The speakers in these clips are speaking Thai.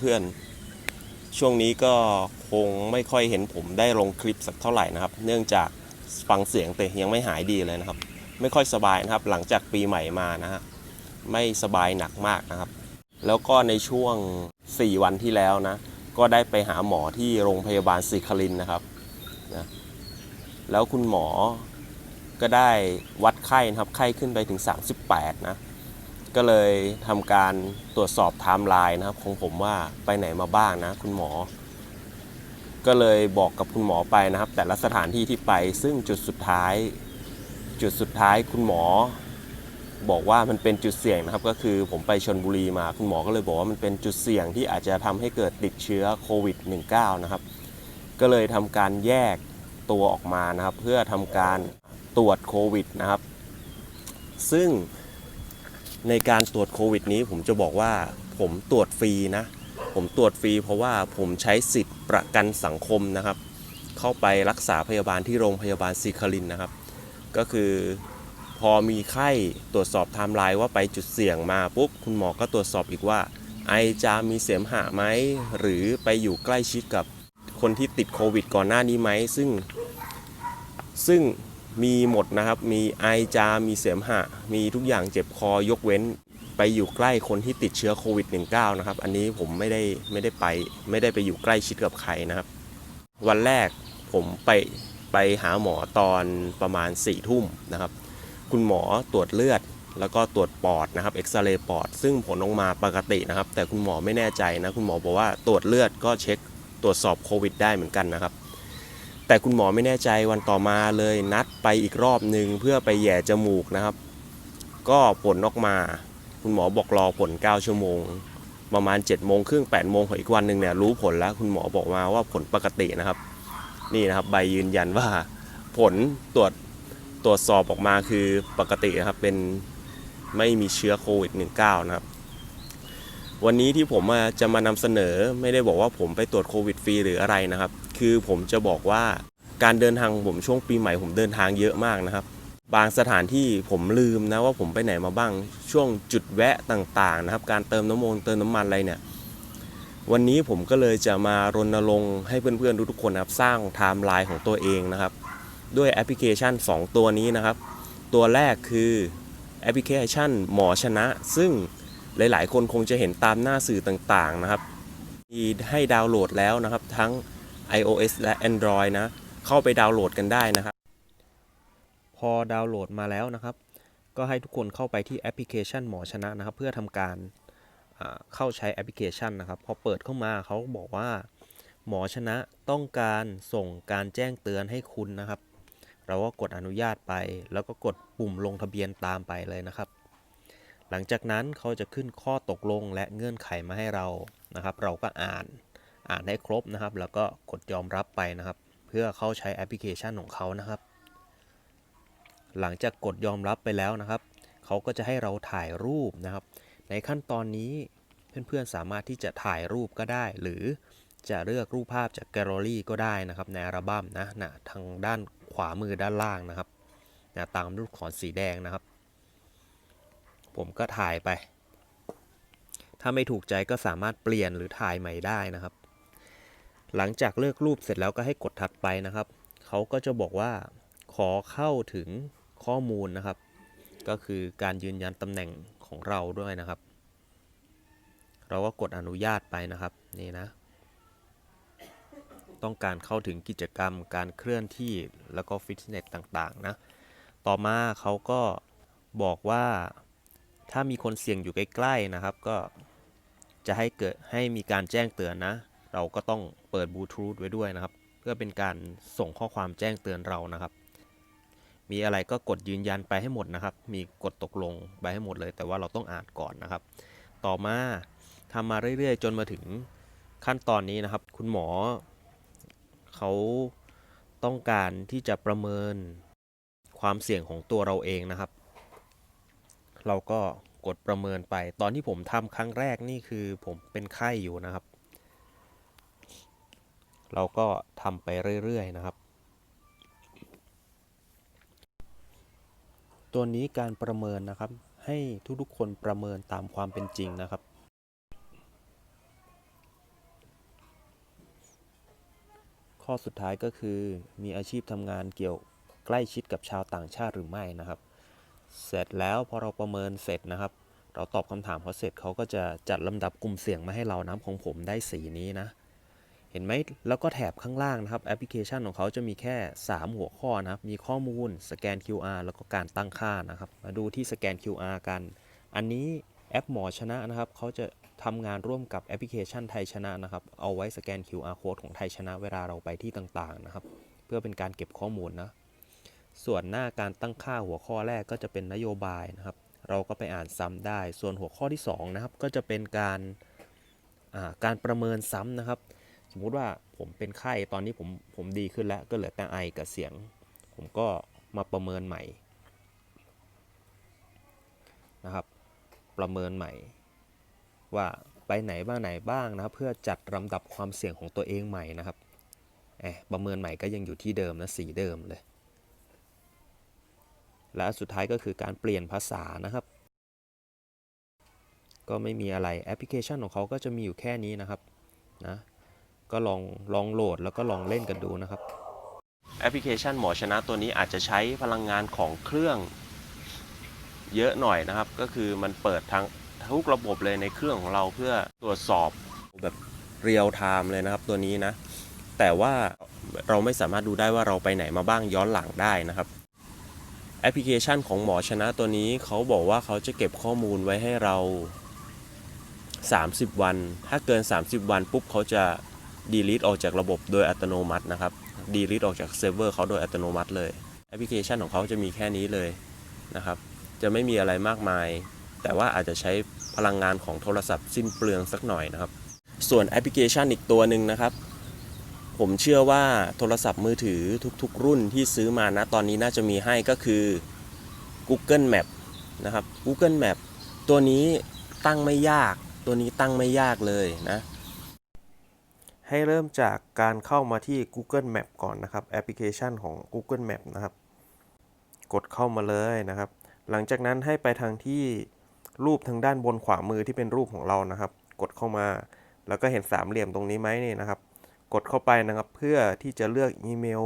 เพื่อนๆ ช่วงนี้ก็คงไม่ค่อยเห็นผมได้ลงคลิปสักเท่าไหร่นะครับ เนื่องจากฟังเสียงแต่ยังไม่หายดีเลยนะครับ ไม่ค่อยสบายนะครับ หลังจากปีใหม่มานะฮะไม่สบายหนักมากนะครับ แล้วก็ในช่วง 4 วันที่แล้วนะ ก็ได้ไปหาหมอที่โรงพยาบาลศรีคลินนะครับนะแล้วคุณหมอก็ได้วัดไข้นะครับ ไข้ขึ้นไปถึง 38 นะ ก็เลยทำการตรวจสอบไทม์ไลน์นะครับของผมว่าไปไหนมาบ้างนะคุณหมอ ก็เลยบอกกับคุณหมอไปนะครับ แต่ละสถานที่ที่ไปซึ่งจุดสุดท้าย จุดสุดท้ายคุณหมอ บอกว่ามันเป็นจุดเสี่ยงนะครับ ก็คือผมไปชนบุรีมาคุณหมอก็เลยบอกว่ามันเป็นจุดเสี่ยงที่อาจจะทำให้เกิดติดเชื้อโควิด -19 นะครับ ก็เลยทำการแยกตัวออกมานะครับ เพื่อทำการตรวจโควิดนะครับ ซึ่ง ในการตรวจโควิดนี้ผมจะบอกว่าผมตรวจฟรีนะ ผมตรวจฟรีเพราะว่าผมใช้สิทธิ์ประกันสังคมนะครับ เข้าไปรักษาพยาบาลที่โรงพยาบาลซีคลินนะครับ ก็คือพอมีไข้ตรวจสอบไทม์ไลน์ว่าไปจุดเสี่ยงมาปุ๊บคุณหมอก็ตรวจสอบอีกว่า ไอจามีเสมหะไหมหรือไปอยู่ใกล้ชิดกับคนที่ติดโควิดก่อนหน้านี้ไหมซึ่งซึ่ง มีหมดนะครับ มีไอจามมีเสมหะ มีทุกอย่างเจ็บคอยกเว้น ไปอยู่ใกล้คนที่ติดเชื้อโควิด -19 นะครับ อันนี้ผมไม่ได้ไม่ได้ไปไม่ได้ไปอยู่ใกล้ชิดกับใครนะครับ วันแรกผมไปไปหาหมอตอนประมาณ4ี่ทุ่มนะครับ คุณหมอตรวจเลือดแล้วก็ตรวจปอดนะครับเอ็กซเรย์ปอด ซึ่งผลออกมาปกตินะครับ แต่คุณหมอไม่แน่ใจนะ คุณหมอบอกว่าตรวจเลือดก็เช็คตรวจสอบโควิดได้เหมือนกันนะครับ แต่คุณหมอไม่แน่ใจวันต่อมาเลยนัดไปอีกรอบหนึ่งเพื่อไปแหย่จมูกนะครับ ก็ผลออกมา คุณหมอบอกรอผล 9 ชั่วโมง ประมาณ7โมงครึ่ง8โมงของอีกวันหนึ่งเนี่ยรู้ผลแล้วคุณหมอบอกมาว่าผลปกตินะครับ นี่นะครับใบยืนยันว่าผลตรวจตรวจสอบออกมาคือปกตินะครับเป็นไม่มีเชื้อโควิด -19 นะครับ วันนี้ที่ผมมาจะมานำเสนอไม่ได้บอกว่าผมไปตรวจโควิดฟรีหรืออะไรนะครับ คือผมจะบอกว่าการเดินทางผมช่วงปีใหม่ผมเดินทางเยอะมากนะครับ บางสถานที่ผมลืมนะว่าผมไปไหนมาบ้าง ช่วงจุดแวะต่างๆนะครับ การเติมน้ำมันเติมน้ำมันอะไรเนี่ย วันนี้ผมก็เลยจะมารณรงค์ให้เพื่อนๆทุกๆคนนะครับสร้างไทม์ไลน์ของตัวเองนะครับ ด้วยแอปพลิเคชัน 2 ตัวนี้นะครับ ตัวแรกคือแอปพลิเคชันหมอชนะ ซึ่งหลายๆ คนคงจะเห็นตามหน้าสื่อต่างๆนะครับ มีให้ดาวน์โหลดแล้วนะครับทั้ง iOS และ Android นะ เข้าไปดาวน์โหลดกันได้นะครับ พอดาวน์โหลดมาแล้วนะครับ ก็ให้ทุกคนเข้าไปที่แอปพลิเคชันหมอชนะนะครับ เพื่อทำการเข้าใช้แอปพลิเคชันนะครับ พอเปิดเข้ามาเขาบอกว่า หมอชนะต้องการส่งการแจ้งเตือนให้คุณนะครับ เราก็กดอนุญาตไป แล้วก็กดปุ่มลงทะเบียนตามไปเลยนะครับ หลังจากนั้นเขาจะขึ้นข้อตกลงและเงื่อนไขมาให้เรานะครับ เราก็อ่าน อ่านให้ครบนะครับ แล้วก็กดยอมรับไปนะครับ เพื่อเข้าใช้แอปพลิเคชันของเขานะครับ หลังจากกดยอมรับไปแล้วนะครับเขาก็จะให้เราถ่ายรูปนะครับ ในขั้นตอนนี้เพื่อนๆสามารถที่จะถ่ายรูปก็ได้ หรือจะเลือกรูปภาพจากแกลเลอรี่ก็ได้นะครับ ในอัลบั้มนะนะทางด้านขวามือด้านล่างนะครับนะตามลูกศรสีแดงนะครับ ผมก็ถ่ายไป ถ้าไม่ถูกใจก็สามารถเปลี่ยนหรือถ่ายใหม่ได้นะครับ หลังจากเลือกรูปเสร็จแล้วก็ให้กดถัดไปนะครับ เขาก็จะบอกว่าขอเข้าถึงข้อมูลนะครับ ก็คือการยืนยันตำแหน่งของเราด้วยนะครับ เราก็กดอนุญาตไปนะครับนี่นะ ต้องการเข้าถึงกิจกรรม การเคลื่อนที่แล้วก็ฟิตเนสต่างๆนะต่อมาเขาก็บอกว่าถ้ามีคนเสี่ยงอยู่ใกล้ๆนะครับ ก็จะให้เกิดให้มีการแจ้งเตือนนะ เราก็ต้องเปิดบลูทูธไว้ด้วยนะครับ เพื่อเป็นการส่งข้อความแจ้งเตือนเรานะครับ มีอะไรก็กดยืนยันไปให้หมดนะครับ มีกดตกลงไปให้หมดเลย แต่ว่าเราต้องอ่านก่อนนะครับ ต่อมาทำมาเรื่อยๆ จนมาถึงขั้นตอนนี้นะครับ คุณหมอ เขาต้องการที่จะประเมินความเสี่ยงของตัวเราเองนะครับ เราก็กดประเมินไป ตอนที่ผมทำครั้งแรกนี่คือผมเป็นไข้อยู่นะครับ เราก็ทำไปเรื่อยๆนะครับ ตัวนี้การประเมินนะครับ ให้ทุกๆคนประเมินตามความเป็นจริงนะครับข้อสุดท้ายก็คือมีอาชีพทำงานเกี่ยวใกล้ชิดกับชาวต่างชาติหรือไม่นะครับ เสร็จแล้วพอเราประเมินเสร็จนะครับ เราตอบคำถามเขาเสร็จเขาก็จะจัดลำดับกลุ่มเสี่ยงมาให้เราน้ำของผมได้สีนี้นะ เห็นไหมแล้วก็แถบข้างล่างนะครับ แอปพลิเคชันของเขาจะมีแค่ 3 หัวข้อนะครับ มีข้อมูลสแกน QR แล้วก็การตั้งค่านะครับ มาดูที่สแกน QR กัน อันนี้แอปหมอชนะนะครับ เขาจะทำงานร่วมกับแอปพลิเคชันไทยชนะนะครับ เอาไว้สแกน QR code ของไทยชนะเวลาเราไปที่ต่างๆนะครับ เพื่อเป็นการเก็บข้อมูลนะ ส่วนหน้าการตั้งค่าหัวข้อแรกก็จะเป็นนโยบายนะครับ เราก็ไปอ่านซ้ำได้ ส่วนหัวข้อที่2นะครับก็จะเป็นการการประเมินซ้ำนะครับ สมมุติว่าผมเป็นไข้ตอนนี้ผมผมดีขึ้นแล้วก็เหลือแต่ไอกับเสียง ผมก็มาประเมินใหม่นะครับ ประเมินใหม่ ว่าไปไหนบ้างไหนบ้างนะครับ เพื่อจัดลำดับความเสี่ยงของตัวเองใหม่นะครับแอบประเมินใหม่ก็ยังอยู่ที่เดิมนะสีเดิมเลย และสุดท้ายก็คือการเปลี่ยนภาษานะครับ ก็ไม่มีอะไรแอปพลิเคชันของเขาก็จะมีอยู่แค่นี้นะครับนะ ก็ลองลองโหลดแล้วก็ลองเล่นกันดูนะครับแอปพลิเคชันหมอชนะตัวนี้อาจจะใช้พลังงานของเครื่องเยอะหน่อยนะครับ ก็คือมันเปิดทั้งทุกระบบเลยในเครื่องของเราเพื่อตรวจสอบแบบเรียลไทม์เลยนะครับตัวนี้นะ แต่ว่าเราไม่สามารถดูได้ว่าเราไปไหนมาบ้างย้อนหลังได้นะครับ แอปพลิเคชันของหมอชนะตัวนี้เขาบอกว่าเขาจะเก็บข้อมูลไว้ให้เรา 30 วัน ถ้าเกิน 30 วันปุ๊บเขาจะ delete ออกจากระบบโดยอัตโนมัตินะครับ delete ออกจากเซิร์ฟเวอร์เขาโดยอัตโนมัติเลยแอปพลิเคชันของเขาจะมีแค่นี้เลยนะครับ จะไม่มีอะไรมากมาย แต่ว่าอาจจะใช้พลังงานของโทรศัพท์สิ้นเปลืองสักหน่อยนะครับ ส่วนแอปพลิเคชันอีกตัวหนึ่งนะครับ ผมเชื่อว่าโทรศัพท์มือถือทุกๆ รุ่นที่ซื้อมานะตอนนี้น่าจะมีให้ก็คือ Google Map นะครับ Google Map ตัวนี้ตั้งไม่ยาก ตัวนี้ตั้งไม่ยากเลยนะ ให้เริ่มจากการเข้ามาที่ Google Map ก่อนนะครับ แอปพลิเคชันของ Google Map นะครับ กดเข้ามาเลยนะครับ หลังจากนั้นให้ไปทางที่รูปทางด้านบนขวามือที่เป็นรูปของเรานะครับ กดเข้ามา แล้วก็เห็นสามเหลี่ยมตรงนี้ไหมนี่นะครับ กดเข้าไปนะครับเพื่อที่จะเลือกอีเมล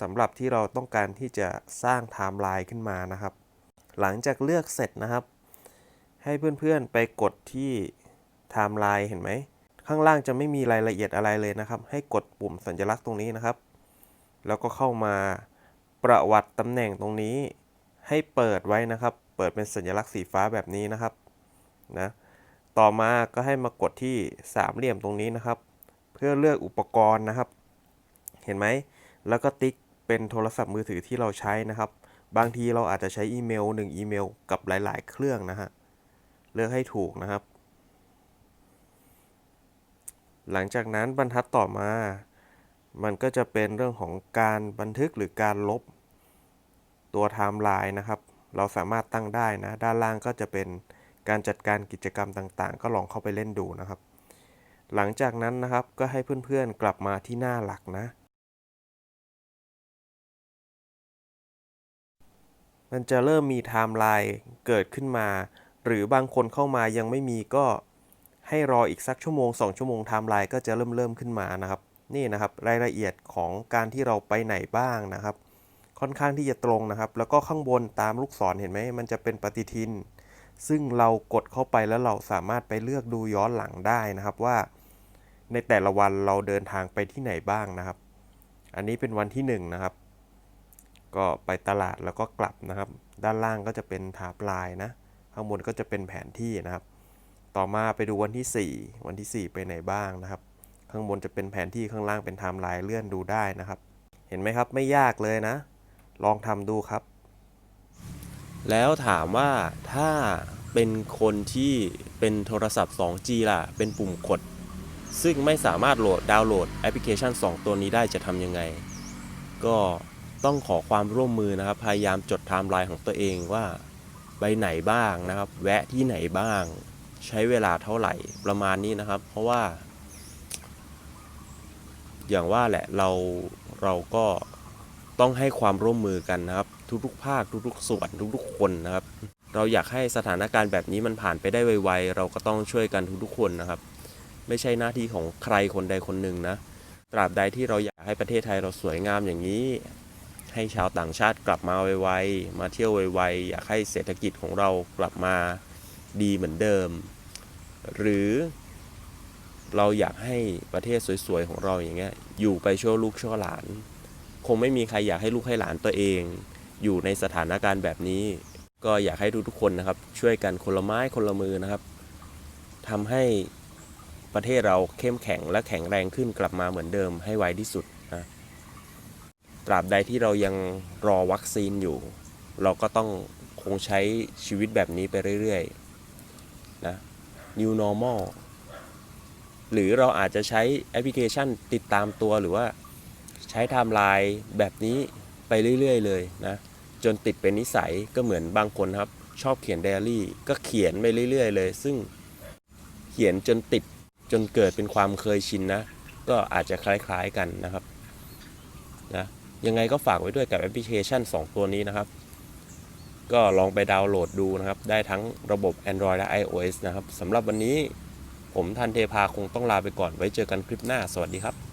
สำหรับที่เราต้องการที่จะสร้างไทม์ไลน์ขึ้นมานะครับ หลังจากเลือกเสร็จนะครับ ให้เพื่อนๆไปกดที่ไทม์ไลน์เห็นไหม ข้างล่างจะไม่มีรายละเอียดอะไรเลยนะครับ ให้กดปุ่มสัญลักษณ์ตรงนี้นะครับ แล้วก็เข้ามาประวัติตำแหน่งตรงนี้ ให้เปิดไว้นะครับ เปิดเป็นสัญลักษณ์สีฟ้าแบบนี้นะครับนะต่อมาก็ให้มากดที่สามเหลี่ยมตรงนี้นะครับ เพื่อเลือกอุปกรณ์นะครับ เห็นไหมแล้วก็ติ๊กเป็นโทรศัพท์มือถือที่เราใช้นะครับ บางทีเราอาจจะใช้อีเมล1อีเมลกับหลาย ๆ เครื่องนะฮะเลือกให้ถูกนะครับ หลังจากนั้นบรรทัดต่อมา มันก็จะเป็นเรื่องของการบันทึกหรือการลบตัวไทม์ไลน์นะครับ เราสามารถตั้งได้นะ ด้านล่างก็จะเป็นการจัดการกิจกรรมต่างๆ ก็ลองเข้าไปเล่นดูนะครับ หลังจากนั้นนะครับก็ให้เพื่อนๆกลับมาที่หน้าหลักนะ มันจะเริ่มมีไทม์ไลน์เกิดขึ้นมา หรือบางคนเข้ามายังไม่มีก็ ให้รออีกสักชั่วโมง 2 ชั่วโมงไทม์ไลน์ก็จะเริ่มเริ่มขึ้นมานะครับ นี่นะครับรายละเอียดของการที่เราไปไหนบ้างนะครับ ค่อนข้างที่จะตรงนะครับ แล้วก็ข้างบนตามลูกศรเห็นไหมมันจะเป็นปฏิทิน ซึ่งเรากดเข้าไปแล้วเราสามารถไปเลือกดูย้อนหลังได้นะครับว่า ในแต่ละวันเราเดินทางไปที่ไหนบ้างนะครับ อันนี้เป็นวันที่1นงนะครับ ก็ไปตลาดแล้วก็กลับนะครับ ด้านล่างก็จะเป็นถาปลายนะ ข้างบนก็จะเป็นแผนที่นะครับ ต่อมาไปดูวันที่ 4 วันที่ 4 ไปไหนบ้างนะครับ ข้างบนจะเป็นแผนที่ข้างล่างเป็นไทม์ไลน์เลื่อนดูได้นะครับ เห็นไหมครับไม่ยากเลยนะ ลองทำดูครับ แล้วถามว่าถ้าเป็นคนที่เป็นโทรศัพท์ 2G ล่ะ เป็นปุ่มกด ซึ่งไม่สามารถโหลดดาวน์โหลดแอปพลิเคชัน 2 ตัวนี้ได้จะทำยังไง ก็ต้องขอความร่วมมือนะครับ พยายามจดไทม์ไลน์ของตัวเองว่าไปไหนบ้างนะครับ แวะที่ไหนบ้าง ใช้เวลาเท่าไหร่ประมาณนี้นะครับ เพราะว่า อย่างว่าแหละเราเราก็ต้องให้ความร่วมมือกันนะครับ ทุกๆภาคทุกๆส่วนทุกๆคนนะครับ เราอยากให้สถานการณ์แบบนี้มันผ่านไปได้ไวๆเราก็ต้องช่วยกันทุกๆคนนะครับ ไม่ใช่หน้าที่ของใครคนใดคนหนึ่งนะตราบใดที่เราอยากให้ประเทศไทยเราสวยงามอย่างนี้ ให้ชาวต่างชาติกลับมาไวๆมาเที่ยวไวๆอยากให้เศรษฐกิจของเรากลับมา ดีเหมือนเดิม หรือเราอยากให้ประเทศสวยๆของเราอย่างเงี้ยอยู่ไปชั่วลูกชั่วหลาน คงไม่มีใครอยากให้ลูกให้หลานตัวเอง อยู่ในสถานการณ์แบบนี้ ก็อยากให้ทุกๆคนนะครับ ช่วยกันคนละไม้คนละมือนะครับทำให้ประเทศเราเข้มแข็งและแข็งแรงขึ้นกลับมาเหมือนเดิมให้ไวที่สุดนะตราบใดที่เรายังรอวัคซีนอยู่ เราก็ต้องคงใช้ชีวิตแบบนี้ไปเรื่อยๆ นะ new normal หรือเราอาจจะใช้แอปพลิเคชันติดตามตัวหรือว่าใช้ไทม์ไลน์แบบนี้ไปเรื่อย ๆ เลยนะ จนติดเป็นนิสัยก็เหมือนบางคนครับ ชอบเขียนไดอารี่ ก็เขียนไปเรื่อย ๆ เลย ซึ่งเขียนจนติดจนเกิดเป็นความเคยชินนะ ก็อาจจะคล้าย ๆ กันนะครับนะยังไงก็ฝากไว้ด้วยกับแอปพลิเคชัน 2 ตัวนี้นะครับ ก็ลองไปดาวน์โหลดดูนะครับ ได้ทั้งระบบ Android และ iOS นะครับสำหรับวันนี้ผมทันเทพาคงต้องลาไปก่อนไว้เจอกันคลิปหน้า สวัสดีครับ